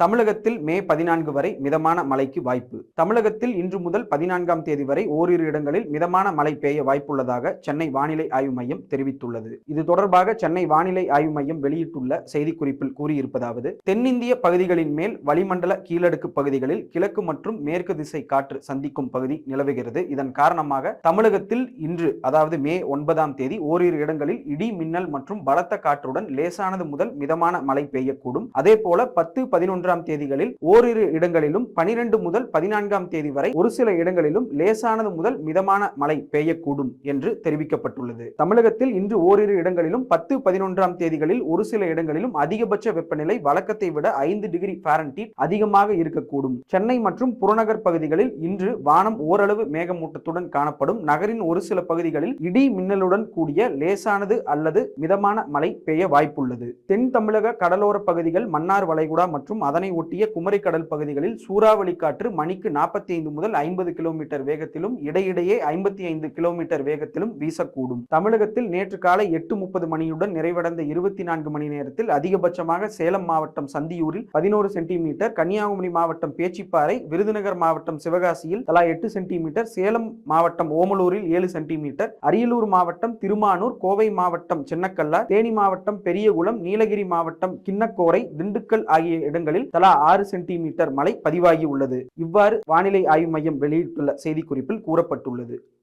தமிழகத்தில் மே பதினான்கு வரை மிதமான மழைக்கு வாய்ப்பு. தமிழகத்தில் இன்று முதல் பதினான்காம் தேதி வரை ஓரிரு இடங்களில் மிதமான மழை பெய்ய வாய்ப்புள்ளதாக சென்னை வானிலை ஆய்வு மையம் தெரிவித்துள்ளது. இது தொடர்பாக சென்னை வானிலை ஆய்வு மையம் வெளியிட்டுள்ள செய்திக்குறிப்பில் கூறியிருப்பதாவது தென்னிந்திய பகுதிகளின் மேல் வளிமண்டல கீழடுக்கு பகுதிகளில் கிழக்கு மற்றும் மேற்கு திசை காற்று சந்திக்கும் பகுதி நிலவுகிறது. இதன் காரணமாக தமிழகத்தில் இன்று அதாவது மே ஒன்பதாம் தேதி ஓரிரு இடங்களில் இடி மின்னல் மற்றும் பலத்த காற்றுடன் லேசானது முதல் மிதமான மழை பெய்யக்கூடும். அதே போல பத்து மூன்றாம் தேதிகளில் ஓரிரு இடங்களிலும் பனிரெண்டு முதல் பதினான்காம் தேதி வரை ஒரு சில இடங்களிலும் லேசானது முதல் மிதமான மழை பெய்யக்கூடும் என்று தெரிவிக்கப்பட்டுள்ளது. தமிழகத்தில் இன்று ஓரிரு இடங்களிலும் பத்து பதினொன்றாம் தேதிகளில் ஒரு சில இடங்களிலும் அதிகபட்ச வெப்பநிலை வழக்கத்தை விட ஐந்து டிகிரி ஃபாரன்ஹீட் அதிகமாக இருக்கக்கூடும். சென்னை மற்றும் புறநகர் பகுதிகளில் இன்று வானம் ஓரளவு மேகமூட்டத்துடன் காணப்படும். நகரின் ஒரு சில பகுதிகளில் இடி மின்னலுடன் கூடிய லேசானது அல்லது மிதமான மழை பெய்ய வாய்ப்புள்ளது. தென் தமிழக கடலோர பகுதிகள் மன்னார் வளைகுடா மற்றும் அதன் ஒட்டிய குமரிக்கடல் பகுதிகளில் சூறாவளி காற்று மணிக்கு நாற்பத்தி ஐந்து முதல் ஐம்பது கிலோமீட்டர் வேகத்திலும் இடையிடையே ஐம்பத்தி ஐந்து கிலோமீட்டர் வேகத்திலும் வீசக்கூடும். தமிழகத்தில் நேற்று காலை எட்டு முப்பது மணியுடன் நிறைவடைந்த இருபத்தி நான்கு மணி நேரத்தில் அதிகபட்சமாக சேலம் மாவட்டம் சந்தியூரில் பதினோரு சென்டிமீட்டர் கன்னியாகுமரி மாவட்டம் பேச்சிப்பாறை விருதுநகர் மாவட்டம் சிவகாசியில் தலா எட்டு சென்டிமீட்டர் சேலம் மாவட்டம் ஓமலூரில் ஏழு சென்டிமீட்டர் அரியலூர் மாவட்டம் திருமானூர் கோவை மாவட்டம் சின்னக்கல்லா தேனி மாவட்டம் பெரியகுளம் நீலகிரி மாவட்டம் கிண்ணக்கோரை திண்டுக்கல் ஆகிய இடங்களில் இடங்களில் தலா ஆறு சென்டிமீட்டர் மழை பதிவாகி உள்ளது. இவ்வாறு வானிலை ஆய்வு மையம் வெளியிட்டுள்ள செய்திக்குறிப்பில் கூறப்பட்டுள்ளது.